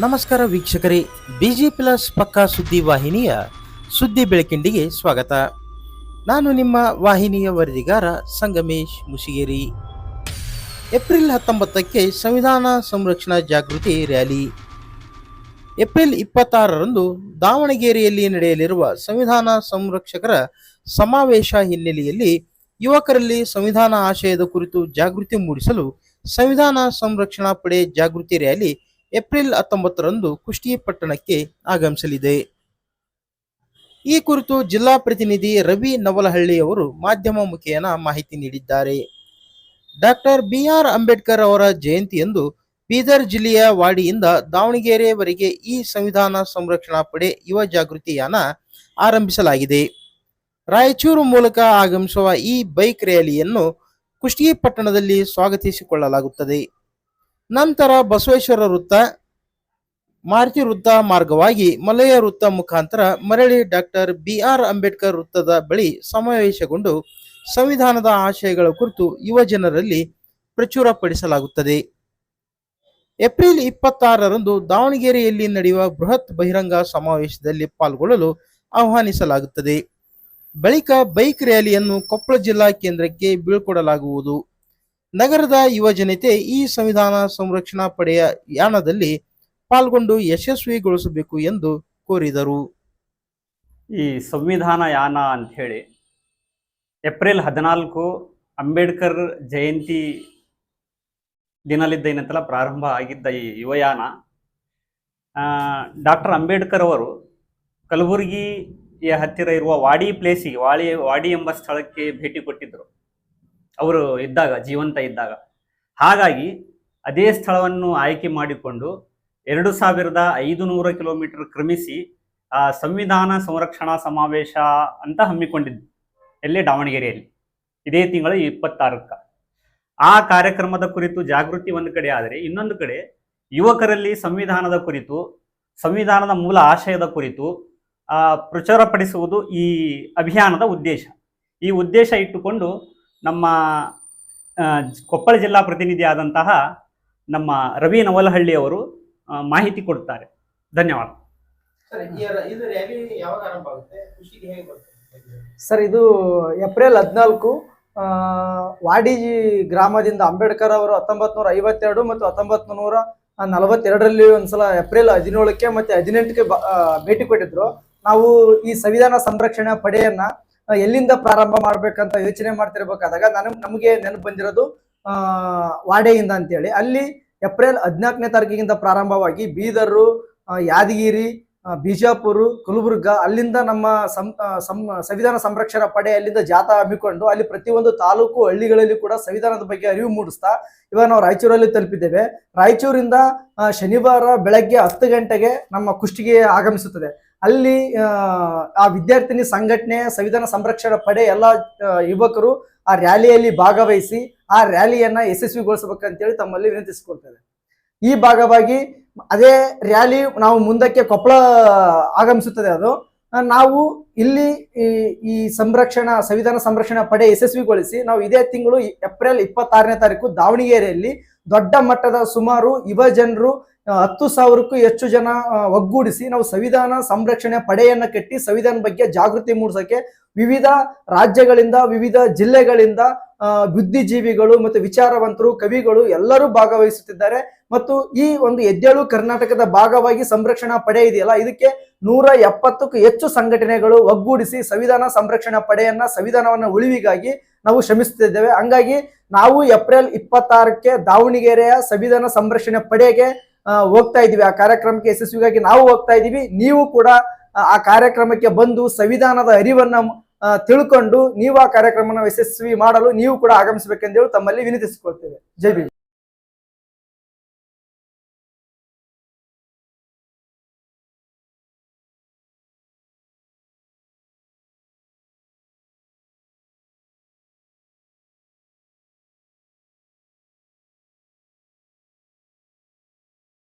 ನಮಸ್ಕಾರ ವೀಕ್ಷಕರೇ, busy plus ಪಕ್ಕಾ ಸುದ್ದಿ ವಾಹಿನಿಯ ಸುದ್ದಿ ಬೆಳಕಿಂಡಿಗೆ ಸ್ವಾಗತ. ನಾನು ನಿಮ್ಮ ವಾಹಿನಿಯ ವರದಿಗಾರ ಸಂಗಮೇಶ್ ಮುಸಿಗೇರಿ. ಏಪ್ರಿಲ್ ಹತ್ತೊಂಬತ್ತಕ್ಕೆ ಸಂವಿಧಾನ ಸಂರಕ್ಷಣಾ ಜಾಗೃತಿ ರ್ಯಾಲಿ. ಏಪ್ರಿಲ್ ಇಪ್ಪತ್ತಾರರಂದು ದಾವಣಗೆರೆಯಲ್ಲಿ ನಡೆಯಲಿರುವ ಸಂವಿಧಾನ ಸಂರಕ್ಷಕರ ಸಮಾವೇಶ ಹಿನ್ನೆಲೆಯಲ್ಲಿ ಯುವಕರಲ್ಲಿ ಸಂವಿಧಾನ ಆಶಯದ ಕುರಿತು ಜಾಗೃತಿ ಮೂಡಿಸಲು ಸಂವಿಧಾನ ಸಂರಕ್ಷಣಾ ಪಡೆ ಜಾಗೃತಿ ರ್ಯಾಲಿ ಏಪ್ರಿಲ್ ಹತ್ತೊಂಬತ್ತರಂದು ಕುಷ್ಟಗಿ ಪಟ್ಟಣಕ್ಕೆ ಆಗಮಿಸಲಿದೆ. ಈ ಕುರಿತು ಜಿಲ್ಲಾ ಪ್ರತಿನಿಧಿ ರವಿ ನವಲಹಳ್ಳಿ ಅವರು ಮಾಧ್ಯಮ ಮುಖೇನ ಮಾಹಿತಿ ನೀಡಿದ್ದಾರೆ. ಡಾಕ್ಟರ್ ಬಿಆರ್ ಅಂಬೇಡ್ಕರ್ ಅವರ ಜಯಂತಿಯಂದು ಬೀದರ್ ಜಿಲ್ಲೆಯ ವಾಡಿಯಿಂದ ದಾವಣಗೆರೆವರೆಗೆ ಈ ಸಂವಿಧಾನ ಸಂರಕ್ಷಣಾ ಪಡೆ ಯುವ ಜಾಗೃತಿ ಯಾನ ಆರಂಭಿಸಲಾಗಿದೆ. ರಾಯಚೂರು ಮೂಲಕ ಆಗಮಿಸುವ ಈ ಬೈಕ್ ರ್ಯಾಲಿಯನ್ನು ಕುಷ್ಟಗಿ ಪಟ್ಟಣದಲ್ಲಿ ಸ್ವಾಗತಿಸಿಕೊಳ್ಳಲಾಗುತ್ತದೆ. ನಂತರ ಬಸವೇಶ್ವರ ವೃತ್ತ, ಮಾರುತಿ ವೃತ್ತ ಮಾರ್ಗವಾಗಿ ಮಲಯ ವೃತ್ತ ಮುಖಾಂತರ ಮರಳಿ ಡಾಕ್ಟರ್ ಬಿ ಆರ್ ಅಂಬೇಡ್ಕರ್ ವೃತ್ತದ ಬಳಿ ಸಮಾವೇಶಗೊಂಡು ಸಂವಿಧಾನದ ಆಶಯಗಳ ಕುರಿತು ಯುವ ಜನರಲ್ಲಿ ಪ್ರಚುರಪಡಿಸಲಾಗುತ್ತದೆ. ಏಪ್ರಿಲ್ ಇಪ್ಪತ್ತಾರರಂದು ದಾವಣಗೆರೆಯಲ್ಲಿ ನಡೆಯುವ ಬೃಹತ್ ಬಹಿರಂಗ ಸಮಾವೇಶದಲ್ಲಿ ಪಾಲ್ಗೊಳ್ಳಲು ಆಹ್ವಾನಿಸಲಾಗುತ್ತದೆ. ಬಳಿಕ ಬೈಕ್ ರ್ಯಾಲಿಯನ್ನು ಕೊಪ್ಪಳ ಜಿಲ್ಲಾ ಕೇಂದ್ರಕ್ಕೆ ಬೀಳ್ಕೊಡಲಾಗುವುದು. ನಗರದ ಯುವ ಜನತೆ ಈ ಸಂವಿಧಾನ ಸಂರಕ್ಷಣಾ ಪಡೆಯ ಯಾನದಲ್ಲಿ ಪಾಲ್ಗೊಂಡು ಯಶಸ್ವಿಗೊಳಿಸಬೇಕು ಎಂದು ಕೋರಿದರು. ಈ ಸಂವಿಧಾನ ಯಾನ ಅಂತ ಹೇಳಿ ಏಪ್ರಿಲ್ ಹದಿನಾಲ್ಕು ಅಂಬೇಡ್ಕರ್ ಜಯಂತಿ ದಿನಲಿದ್ದ ಏನಂತಲ್ಲ ಪ್ರಾರಂಭ ಆಗಿದ್ದ ಈ ಯುವಯಾನ ಡಾಕ್ಟರ್ ಅಂಬೇಡ್ಕರ್ ಅವರು ಕಲಬುರಗಿಯ ಹತ್ತಿರ ಇರುವ ವಾಡಿ ಪ್ಲೇಸಿಗೆ ವಾಡಿ ವಾಡಿ ಎಂಬ ಸ್ಥಳಕ್ಕೆ ಭೇಟಿ ಕೊಟ್ಟಿದ್ದರು ಅವರು ಇದ್ದಾಗ, ಜೀವಂತ ಇದ್ದಾಗ. ಹಾಗಾಗಿ ಅದೇ ಸ್ಥಳವನ್ನು ಆಯ್ಕೆ ಮಾಡಿಕೊಂಡು ಎರಡು ಸಾವಿರದ ಐದು ನೂರು ಕಿಲೋಮೀಟರ್ ಕ್ರಮಿಸಿ ಆ ಸಂವಿಧಾನ ಸಂರಕ್ಷಣಾ ಸಮಾವೇಶ ಅಂತ ಹಮ್ಮಿಕೊಂಡಿದ್ದು ಎಲ್ಲಿ? ದಾವಣಗೆರೆಯಲ್ಲಿ. ಇದೇ ತಿಂಗಳ ಇಪ್ಪತ್ತಾರಕ್ಕ. ಆ ಕಾರ್ಯಕ್ರಮದ ಕುರಿತು ಜಾಗೃತಿ ಒಂದು ಕಡೆ ಆದರೆ, ಇನ್ನೊಂದು ಕಡೆ ಯುವಕರಲ್ಲಿ ಸಂವಿಧಾನದ ಕುರಿತು, ಸಂವಿಧಾನದ ಮೂಲ ಆಶಯದ ಕುರಿತು ಪ್ರಚುರಪಡಿಸುವುದು ಈ ಅಭಿಯಾನದ ಉದ್ದೇಶ. ಈ ಉದ್ದೇಶ ಇಟ್ಟುಕೊಂಡು ನಮ್ಮ ಕೊಪ್ಪಳ ಜಿಲ್ಲಾ ಪ್ರತಿನಿಧಿಯಾದಂತಹ ನಮ್ಮ ರವಿ ನವಲಹಳ್ಳಿ ಅವರು ಮಾಹಿತಿ ಕೊಡ್ತಾರೆ. ಧನ್ಯವಾದ. ಇದು ರ್ಯಾಲಿ ಯಾವಾಗ ಆರಂಭ ಆಗುತ್ತೆ? ಖುಷಿಗೆ ಹೇಗೆ ಸರ್ ಇದು ಏಪ್ರಿಲ್ ಹದಿನಾಲ್ಕು ವಾಡಿಜಿ ಗ್ರಾಮದಿಂದ ಅಂಬೇಡ್ಕರ್ ಅವರು ಹತ್ತೊಂಬತ್ ನೂರ ಐವತ್ತೆರಡು ಮತ್ತು ಹತ್ತೊಂಬತ್ ನೂರ ನಲವತ್ತೆರಡರಲ್ಲಿ ಒಂದ್ಸಲ ಏಪ್ರಿಲ್ ಹದಿನೇಳಕ್ಕೆ ಮತ್ತೆ ಹದಿನೆಂಟಕ್ಕೆ ಭೇಟಿ ಕೊಟ್ಟಿದ್ರು. ನಾವು ಈ ಸಂವಿಧಾನ ಸಂರಕ್ಷಣಾ ಪಡೆಯನ್ನ ಎಲ್ಲಿಂದ ಪ್ರಾರಂಭ ಮಾಡ್ಬೇಕಂತ ಯೋಚನೆ ಮಾಡ್ತಿರ್ಬೇಕಾದಾಗ ನಾನು ನಮಗೆ ನೆನಪು ಬಂದಿರೋದು ವಾಡೆಯಿಂದ ಅಂತೇಳಿ. ಅಲ್ಲಿ ಏಪ್ರಿಲ್ ಹದಿನಾಲ್ಕನೇ ತಾರೀಕಿಗಿಂತ ಪ್ರಾರಂಭವಾಗಿ ಬೀದರು ಯಾದಗಿರಿ ಬಿಜಾಪುರ, ಕಲಬುರ್ಗ ಅಲ್ಲಿಂದ ನಮ್ಮ ಸಂವಿಧಾನ ಸಂರಕ್ಷಣಾ ಪಡೆ ಅಲ್ಲಿಂದ ಜಾಥಾ ಹಮ್ಮಿಕೊಂಡು ಅಲ್ಲಿ ಪ್ರತಿಯೊಂದು ತಾಲೂಕು ಹಳ್ಳಿಗಳಲ್ಲಿ ಕೂಡ ಸಂವಿಧಾನದ ಬಗ್ಗೆ ಅರಿವು ಮೂಡಿಸ್ತಾ ಇವಾಗ ನಾವು ರಾಯಚೂರಲ್ಲಿ ತಲುಪಿದ್ದೇವೆ. ರಾಯಚೂರಿಂದ ಶನಿವಾರ ಬೆಳಗ್ಗೆ ಹತ್ತು ಗಂಟೆಗೆ ನಮ್ಮ ಕುಷ್ಟಿಗೆ ಆಗಮಿಸುತ್ತದೆ. ಅಲ್ಲಿ ಆ, ವಿದ್ಯಾರ್ಥಿನಿ ಸಂಘಟನೆ ಸಂವಿಧಾನ ಸಂರಕ್ಷಣಾ ಪಡೆ ಎಲ್ಲ ಯುವಕರು ಆ ರ್ಯಾಲಿಯಲ್ಲಿ ಭಾಗವಹಿಸಿ ಆ ರ್ಯಾಲಿಯನ್ನ ಯಶಸ್ವಿಗೊಳಿಸಬೇಕಂತೇಳಿ ತಮ್ಮಲ್ಲಿ ವಿನಂತಿಸಿಕೊಳ್ತೇವೆ. ಈ ಭಾಗವಾಗಿ ಅದೇ ರ್ಯಾಲಿ ನಾವು ಮುಂದಕ್ಕೆ ಕೊಪ್ಪಳ ಆಗಮಿಸುತ್ತದೆ ಅದು. ನಾವು ಇಲ್ಲಿ ಈ ಸಂರಕ್ಷಣಾ ಸಂವಿಧಾನ ಸಂರಕ್ಷಣಾ ಪಡೆ ಯಶಸ್ವಿಗೊಳಿಸಿ ನಾವು ಇದೇ ತಿಂಗಳು ಏಪ್ರಿಲ್ ಇಪ್ಪತ್ತಾರನೇ ತಾರೀಕು ದಾವಣಗೆರೆಯಲ್ಲಿ ದೊಡ್ಡ ಮಟ್ಟದ ಸುಮಾರು ಯುವ ಜನರು ಹತ್ತು ಸಾವಿರಕ್ಕೂ ಹೆಚ್ಚು ಜನ ಒಗ್ಗೂಡಿಸಿ ನಾವು ಸಂವಿಧಾನ ಸಂರಕ್ಷಣೆ ಪಡೆಯನ್ನ ಕಟ್ಟಿ ಸಂವಿಧಾನ ಬಗ್ಗೆ ಜಾಗೃತಿ ಮೂಡಿಸಕ್ಕೆ ವಿವಿಧ ರಾಜ್ಯಗಳಿಂದ, ವಿವಿಧ ಜಿಲ್ಲೆಗಳಿಂದ ಬುದ್ಧಿಜೀವಿಗಳು ಮತ್ತು ವಿಚಾರವಂತರು, ಕವಿಗಳು ಎಲ್ಲರೂ ಭಾಗವಹಿಸುತ್ತಿದ್ದಾರೆ. ಮತ್ತು ಈ ಒಂದು ಎದ್ದೇಳು ಕರ್ನಾಟಕದ ಭಾಗವಾಗಿ ಸಂರಕ್ಷಣಾ ಪಡೆ ಇದೆಯಲ್ಲ, ಇದಕ್ಕೆ ನೂರ ಎಪ್ಪತ್ತಕ್ಕೂ ಹೆಚ್ಚು ಸಂಘಟನೆಗಳು ಒಗ್ಗೂಡಿಸಿ ಸಂವಿಧಾನ ಸಂರಕ್ಷಣಾ ಪಡೆಯನ್ನ, ಸಂವಿಧಾನವನ್ನ ಉಳಿವಿಗಾಗಿ ನಾವು ಶ್ರಮಿಸುತ್ತಿದ್ದೇವೆ ಹಂಗಾಗಿ ನಾವು ಏಪ್ರಿಲ್ ಇಪ್ಪತ್ತಾರಕ್ಕೆ ದಾವಣಗೆರೆಯ ಸಂವಿಧಾನ ಸಂರಕ್ಷಣೆ ಪಡೆಗೆ ಹೋಗ್ತಾ ಇದೀವಿ ಆ ಕಾರ್ಯಕ್ರಮಕ್ಕೆ ಯಶಸ್ವಿಗಾಗಿ ನಾವು ಹೋಗ್ತಾ ಇದೀವಿ ನೀವು ಕೂಡ, ಆ- ಕಾರ್ಯಕ್ರಮಕ್ಕೆ ಬಂದು ಸಂವಿಧಾನದ ಅರಿವನ್ನ ತಿಳ್ಕೊಂಡು ನೀವು ಆ ಕಾರ್ಯಕ್ರಮವನ್ನು ಯಶಸ್ವಿ ಮಾಡಲು ನೀವು ಕೂಡ ಆಗಮಿಸಬೇಕೆಂದೇಳಿ ತಮ್ಮಲ್ಲಿ ವಿನಂತಿಸಿಕೊಳ್ತೇವೆ. ಜೈ ಭೀಮ್.